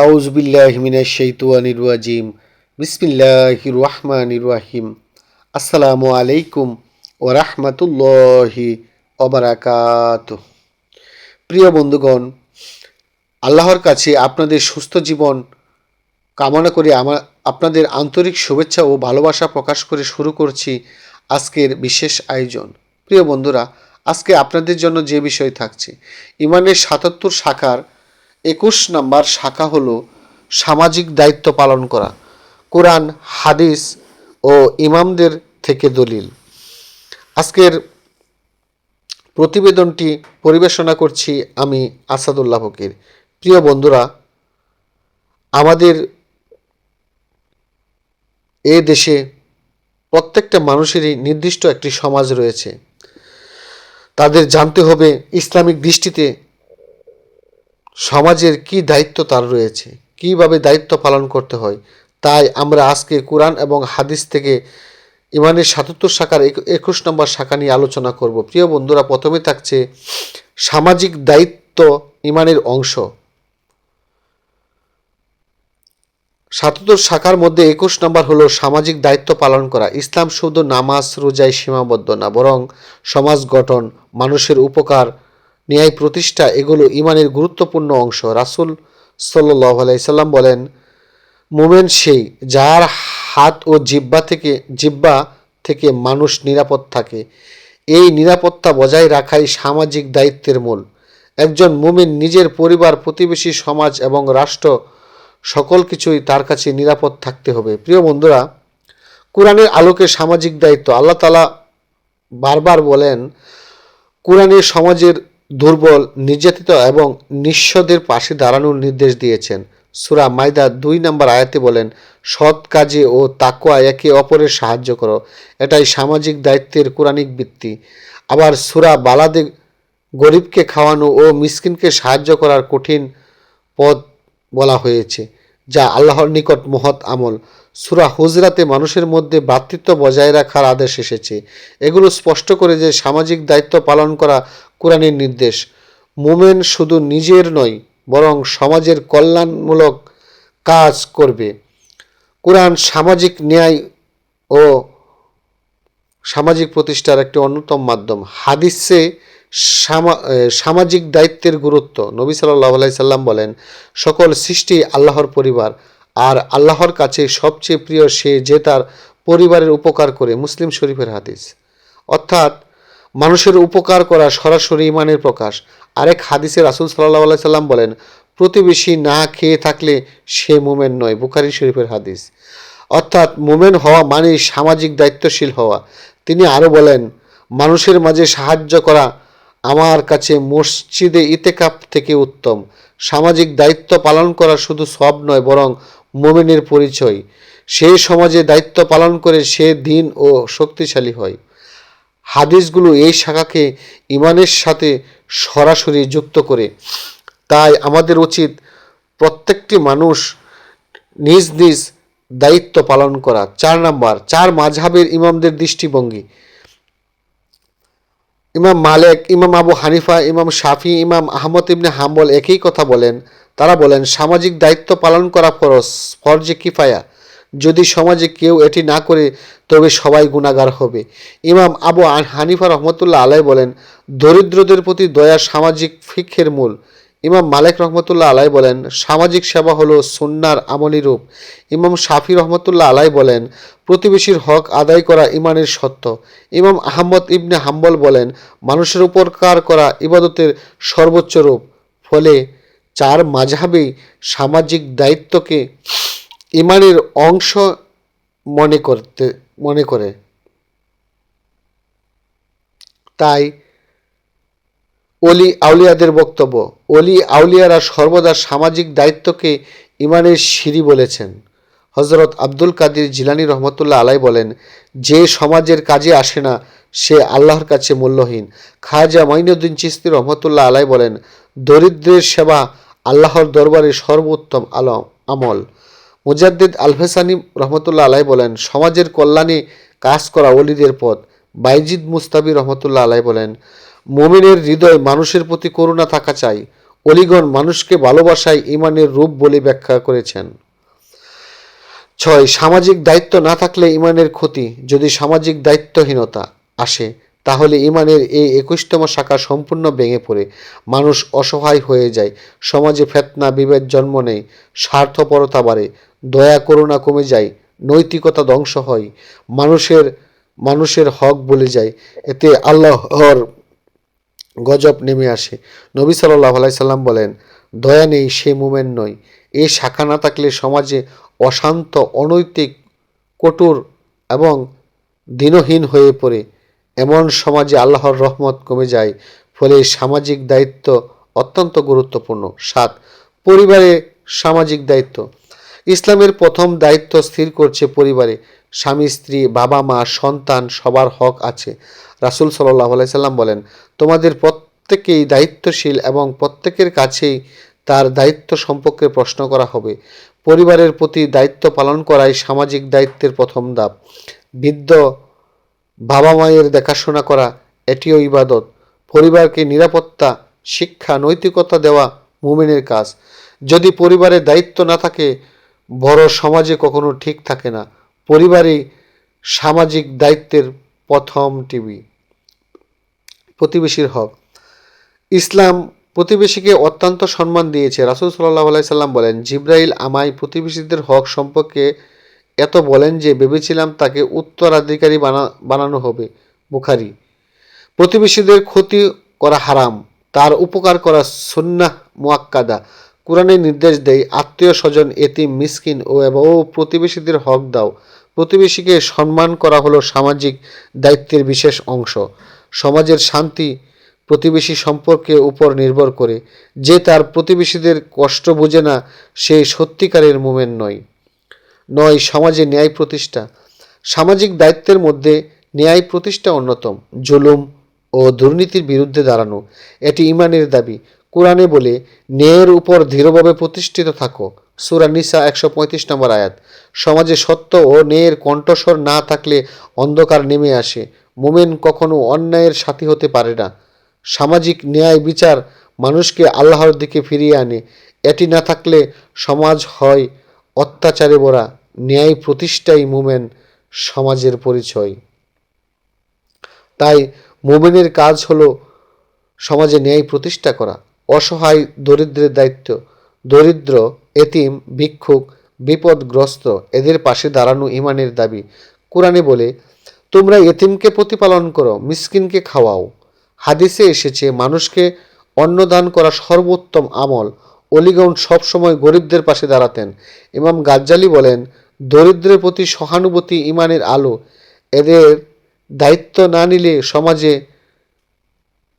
আউজ বিল্লাহ মিনাশ শাইতানির রাজিম। বিসমিল্লাহির রহমানির রহিম। আসসালামু আলাইকুম ও রাহমাতুল্লাহি অবরাকাত প্রিয় বন্ধুগণ, আল্লাহর কাছে আপনাদের সুস্থ জীবন কামনা করে আমার আপনাদের আন্তরিক শুভেচ্ছা ও ভালোবাসা প্রকাশ করে শুরু করছি আজকের বিশেষ আয়োজন। প্রিয় বন্ধুরা, আজকে আপনাদের জন্য যে বিষয় থাকছে, ইমানের সাতাত্তর শাখার একুশ নম্বর শাখা হলো সামাজিক দায়িত্ব পালন করা। কোরআন, হাদিস ও ইমামদের থেকে দলিল। আজকের প্রতিবেদনটি পরিবেশনা করছি আমি আসাদুল্লাহ ফকির। প্রিয় বন্ধুরা, আমাদের এ দেশে প্রত্যেকটা মানুষেরই নির্দিষ্ট একটি সমাজ রয়েছে। তাদের জানতে হবে ইসলামিক দৃষ্টিতে সমাজের কি দায়িত্ব তার রয়েছে? কীভাবে দায়িত্ব পালন করতে হয়? তাই আমরা আজকে কোরআন এবং হাদিস থেকে ইমানের সাতাত্তর শাখার এক- একুশ নম্বর শাখা নিয়ে আলোচনা করব। প্রিয় বন্ধুরা, প্রথমে থাকছে সামাজিক দায়িত্ব ইমানের অংশ। সাতাত্তর শাখার মধ্যে একুশ নম্বর হলো সামাজিক দায়িত্ব পালন করা। ইসলাম শুধু নামাজ, রোজায় সীমাবদ্ধ না, বরং সমাজ গঠন, মানুষের উপকার ন্যায় প্রতিষ্ঠা এগুলো ইমানের গুরুত্বপূর্ণ অংশ। রাসূল সাল্লাহ আলাইসাল্লাম বলেন, মোমেন সেই যার হাত ও জিব্বা থেকে জিব্বা থেকে মানুষ নিরাপদ থাকে। এই নিরাপত্তা বজায় রাখাই সামাজিক দায়িত্বের মূল। একজন মুমিন নিজের পরিবার, প্রতিবেশী, সমাজ এবং রাষ্ট্র সকল কিছুই তার কাছে নিরাপদ থাকতে হবে। প্রিয় বন্ধুরা, কোরআনের আলোকে সামাজিক দায়িত্ব। আল্লাহ তালা বারবার বলেন কোরআনের সমাজের দুর্বল, নির্যাতিত এবং নিঃস্বদের পাশে দাঁড়ানোর নির্দেশ দিয়েছেন। সুরা মাইদা দুই নম্বর আয়াতে বলেন, সৎ কাজে ও তাকুয়া একে অপরের সাহায্য করো। এটাই সামাজিক দায়িত্বের কোরআনিক ভিত্তি। আবার সুরা বালাদে গরিবকে খাওয়ানো ও মিসকিনকে সাহায্য করার কঠিন পদ বলা হয়েছে, যা আল্লাহর নিকট মহৎ আমল। সুরা হুজরাতে মানুষের মধ্যে ভ্রাতৃত্ব বজায় রাখার আদেশ এসেছে। এগুলো স্পষ্ট করে যে সামাজিক দায়িত্ব পালন করা কোরআনের নির্দেশ। মোমেন শুধু নিজের নয়, বরং সমাজের কল্যাণমূলক কাজ করবে। কোরআন সামাজিক ন্যায় ও সামাজিক প্রতিষ্ঠার একটি অন্যতম মাধ্যম। হাদিসে সামা- সামাজিক দায়িত্বের গুরুত্ব। নবী সাল্লাহ সাল্লাম বলেন, সকল সৃষ্টি আল্লাহর পরিবার, আর আল্লাহর কাছে সবচেয়ে প্রিয় সে যে তার পরিবারের উপকার করে। মুসলিম শরীফের হাদিস। অর্থাৎ মানুষের উপকার করা সরাসরি ইমানের প্রকাশ। আরেক হাদিসে রাসুল সাল্লাহ সাল্লাম বলেন, প্রতিবেশী না খেয়ে থাকলে সে মোমেন নয়। বুখারি শরীফের হাদিস। অর্থাৎ মোমেন হওয়া মানেই সামাজিক দায়িত্বশীল হওয়া। তিনি আরও বলেন, মানুষের মাঝে সাহায্য করা আমার কাছে মসজিদে ইতেকাপ থেকে উত্তম। সামাজিক দায়িত্ব পালন করা শুধু সব নয়, বরং মোমেনের পরিচয়। সে সমাজে দায়িত্ব পালন করে সে দিন ও শক্তিশালী হয়। হাদিসগুলো এই শাখাকে ইমানের সাথে সরাসরি যুক্ত করে। তাই আমাদের উচিত প্রত্যেকটি মানুষ নিজ নিজ দায়িত্ব পালন করা। চার নাম্বার, চার মাঝহাবের ইমামদের দৃষ্টিভঙ্গি। ইমাম মালেক, ইমাম আবু হানিফা, ইমাম শাফি, ইমাম আহমদ ইবনে হাম্বল একই কথা বলেন। তারা বলেন, সামাজিক দায়িত্ব পালন করা ফরজ, ফরজে কিফায়া। যদি সমাজে কেউ এটি না করে, তবে সবাই গুণাগার হবে। ইমাম আবু হানিফা রহমতুল্লাহ আলাই বলেন, দরিদ্রদের প্রতি দয়া সামাজিক ফিক্ষের মূল। ইমাম মালিক রহমতুল্লাহ আলাই বলেন, সামাজিক সেবা হলো সুন্নার আমলি রূপ। ইমাম শাফি রহমতুল্লাহ আলাই বলেন, প্রতিবেশীর হক আদায় করা ইমানের সত্য। ইমাম আহমদ ইবনে হাম্বল বলেন, মানুষের উপকার করা ইবাদতের সর্বোচ্চ রূপ। ফলে চার মাঝহাবেই সামাজিক দায়িত্বকে ইমানের অংশ মনে করতে, মনে করে। তাই অলি আউলিয়াদের বক্তব্য অলি আউলিয়ারা সর্বদা সামাজিক দায়িত্বকে ইমানের সিঁড়ি বলেছেন। হজরত আব্দুল কাদির জিলানি রহমতুল্লাহ আলাই বলেন, যে সমাজের কাজে আসে না, সে আল্লাহর কাছে মূল্যহীন। খাজা মঈনুদ্দিন চিস্তি রহমতুল্লাহ আলাই বলেন, দরিদ্রের সেবা আল্লাহর দরবারে সর্বোত্তম আলম, আমল। মুজাদ্দিদ আলফেসানি রহমতুল্লাহ আলাই বলেন, সমাজের কল্যাণে কাজ করা অলিদের পথ। বাইজিদ মুস্তাবি রহমতুল্লাহ আলাই বলেন, মুমিনের হৃদয় মানুষের প্রতি করুণা থাকা চাই। অলিগণ মানুষকে ভালোবাসায় ইমানের রূপ বলে ব্যাখ্যা করেছেন। ছয়, সামাজিক দায়িত্ব না থাকলে ইমানের ক্ষতি, যদি সামাজিক দায়িত্বহীনতা আসে তাহলে ইমানের এই একুশতম শাখা সম্পূর্ণ ভেঙে পড়ে। মানুষ অসহায় হয়ে যায়। সমাজে ফেতনা, বিভেদ, জন্ম নেয় স্বার্থপরতা বাড়ে। দয়া, করুণা কমে যায়। নৈতিকতা ধ্বংস হয়। মানুষের মানুষের হক বলে যায়। এতে আল্লাহর গজব নেমে আসে। নবী সাল্লাহ সাল্লাম বলেন, দয়া নেই, সে মুমেন নয়। এই শাখা না থাকলে সমাজে অশান্ত, অনৈতিক, কঠোর এবং দিনহীন হয়ে পড়ে। এমন সমাজে আল্লাহর রহমত কমে যায়, ফলে সামাজিক দায়িত্ব অত্যন্ত গুরুত্বপূর্ণ। সাত, পরিবারে সামাজিক দায়িত্ব। ইসলামের প্রথম দায়িত্ব স্থির করছে পরিবারে। স্বামী, স্ত্রী, বাবা, মা, সন্তান, সবার হক আছে। রাসুল সাল্লাহ সাল্লাম বলেন, তোমাদের প্রত্যেকেই দায়িত্বশীল এবং প্রত্যেকের কাছেই তার দায়িত্ব সম্পর্কে প্রশ্ন করা হবে। পরিবারের প্রতি দায়িত্ব পালন করাই সামাজিক দায়িত্বের প্রথম ধাপ। বৃদ্ধ বাবা মায়ের দেখাশোনা করা এটিও ইবাদত। পরিবারকে নিরাপত্তা, শিক্ষা, নৈতিকতা দেওয়া মুমিনের কাজ। যদি পরিবারের দায়িত্ব না থাকে, বড় সমাজে কখনো ঠিক থাকে না। পরিবারই সামাজিক দায়িত্বের প্রথম টিভি। প্রতিবেশীর হক। ইসলাম প্রতিবেশীকে অত্যন্ত সম্মান দিয়েছে। রাসুল সাল্লাহ সাল্লাম বলেন, জিব্রাইল আমায় প্রতিবেশীদের হক সম্পর্কে এত বলেন যে ভেবেছিলাম তাকে উত্তরাধিকারী বানা, বানানো হবে, বুখারি। প্রতিবেশীদের ক্ষতি করা হারাম, তার উপকার করা সুন্নাহ মোয়াক্কাদা। কোরআনে নির্দেশ দেয়, আত্মীয় স্বজন, এতিম, মিসকিন ও এবং প্রতিবেশীদের হক দাও। প্রতিবেশীকে সম্মান করা হলো সামাজিক দায়িত্বের বিশেষ অংশ। সমাজের শান্তি প্রতিবেশী সম্পর্কের উপর নির্ভর করে। যে তার প্রতিবেশীদের কষ্ট বোঝে না, সে সত্যিকারের মোমেন নয়। নয়, সমাজে ন্যায় প্রতিষ্ঠা। সামাজিক দায়িত্বের মধ্যে ন্যায় প্রতিষ্ঠা অন্যতম। জুলুম ও দুর্নীতির বিরুদ্ধে দাঁড়ানো, এটি ইমানের দাবি। কোরআনে বলে, ন্যায়ের উপর দৃঢ়ভাবে প্রতিষ্ঠিত থাকো। সুরা নিসা একশো পঁয়ত্রিশ নম্বর আয়াত। সমাজে সত্য ও ন্যায়ের কণ্ঠস্বর না থাকলে অন্ধকার নেমে আসে। মোমেন কখনো অন্যায়ের সাথী হতে পারে না। সামাজিক ন্যায় বিচার মানুষকে আল্লাহর দিকে ফিরিয়ে আনে। এটি না থাকলে সমাজ হয় অত্যাচারে ভরা ন্যায় প্রতিষ্ঠাই মুমেন সমাজের পরিচয়। তাই মুমেনের কাজ হলো সমাজে ন্যায় প্রতিষ্ঠা করা, অসহায় দরিদ্রের দায়িত্ব। দরিদ্র, এতিম, ভিক্ষুক, বিপদগ্রস্ত, এদের পাশে দাঁড়ানো ইমানের দাবি। কোরআনে বলে, তোমরা এতিমকে প্রতিপালন করো, মিসকিনকে খাওয়াও। হাদিসে এসেছে, মানুষকে অন্নদান করা সর্বোত্তম আমল অলিগৌন সবসময় গরিবদের পাশে দাঁড়াতেন। ইমাম গাজ্জালি বলেন, দরিদ্রের প্রতি সহানুভূতি ইমানের আলো। এদের দায়িত্ব না নিলে সমাজে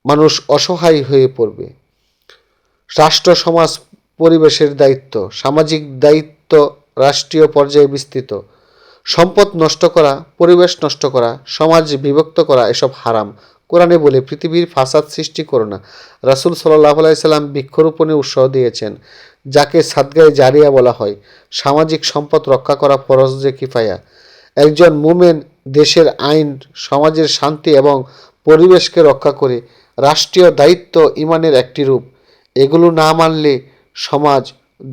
মানুষ অসহায় হয়ে পড়বে। রাষ্ট্র, সমাজ, পরিবেশের দায়িত্ব। সামাজিক দায়িত্ব রাষ্ট্রীয় পর্যায়ে বিস্তৃত। সম্পদ নষ্ট করা, পরিবেশ নষ্ট করা, সমাজ বিভক্ত করা, এসব হারাম। কোরআনে বলে, পৃথিবীর ফাসাদ সৃষ্টি করো না। রাসুল সাল্লাহ আলাইসাল্লাম বৃক্ষরোপণে উৎসাহ দিয়েছেন, যাকে সাদগায় জারিয়া বলা হয়। সামাজিক সম্পদ রক্ষা করা ফরজ যে কিফায়া। একজন মুমেন দেশের আইন, সমাজের শান্তি এবং পরিবেশকে রক্ষা করে রাষ্ট্রীয় দায়িত্ব ইমানের একটি রূপ। এগুলো না মানলে সমাজ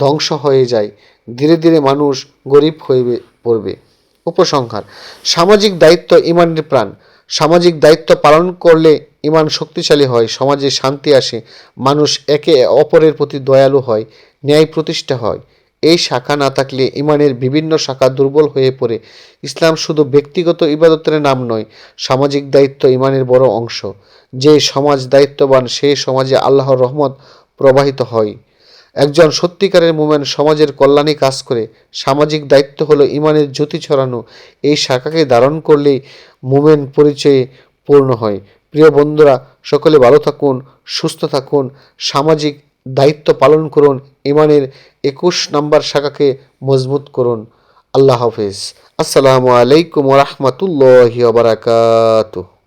ধ্বংস হয়ে যায়, ধীরে ধীরে মানুষ গরিব হয়ে পড়বে। উপসংহার, সামাজিক দায়িত্ব ইমানের প্রাণ। সামাজিক দায়িত্ব পালন করলে ইমান শক্তিশালী হয়, সমাজে শান্তি আসে, মানুষ একে অপরের প্রতি দয়ালু হয়, ন্যায় প্রতিষ্ঠা হয়। এই শাখা না থাকলে ইমানের বিভিন্ন শাখা দুর্বল হয়ে পড়ে। ইসলাম শুধু ব্যক্তিগত ইবাদতের নাম নয়, সামাজিক দায়িত্ব ইমানের বড় অংশ। যে সমাজ দায়িত্ববান, সে সমাজে আল্লাহর রহমত প্রবাহিত হয়। একজন সত্যিকারের মোমেন সমাজের কল্যাণে কাজ করে সামাজিক দায়িত্ব হলো ইমানের জ্যোতি ছড়ানো। এই শাখাকে ধারণ করলেই মোমেন পরিচয়ে পূর্ণ হয়। প্রিয় বন্ধুরা, সকলে ভালো থাকুন, সুস্থ থাকুন, সামাজিক দায়িত্ব পালন করুন, ইমানের একুশ নাম্বার শাখাকে মজবুত করুন। আল্লাহ হাফেজ। আসসালামু আলাইকুম রহমতুল্লাহ বারাকাতুহ।